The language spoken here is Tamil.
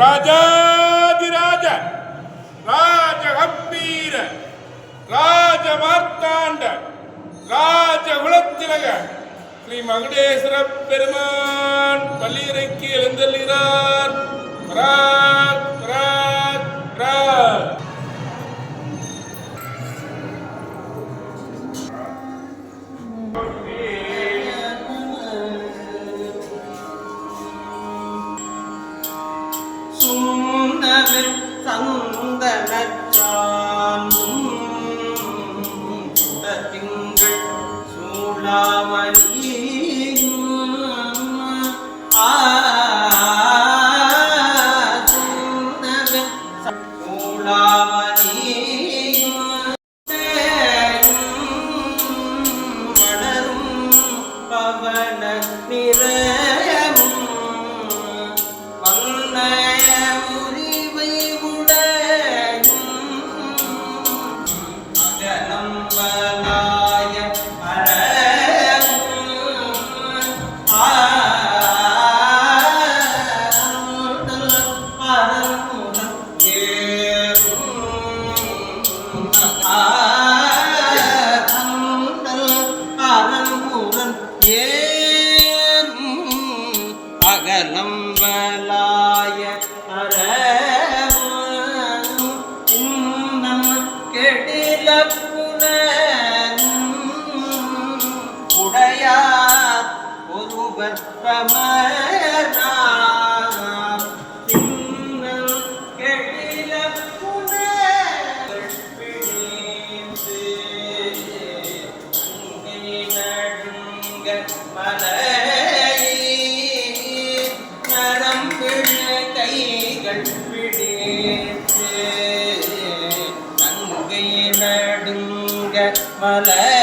ராஜாதிராஜ ராஜ கம்பீர ராஜ மார்த்தாண்ட ராஜ குலத்திலக ஸ்ரீ மகுடேஸ்வர பெருமான் பள்ளியறைக்கு எழுந்தள்ளுகிறார் சுண்ணவில் சந்தனச்சாந்தும் திங்கள் சூளாமணியும் ஆ சுண்ணவில் சூளாமணியும் மலரும் பவன நிற ஏறும் ஆண்டல் ஏறும் அகலம் வலாய அறவும் இன்னம் கெடில உடையார் ஒருவர் பிரமரா 来。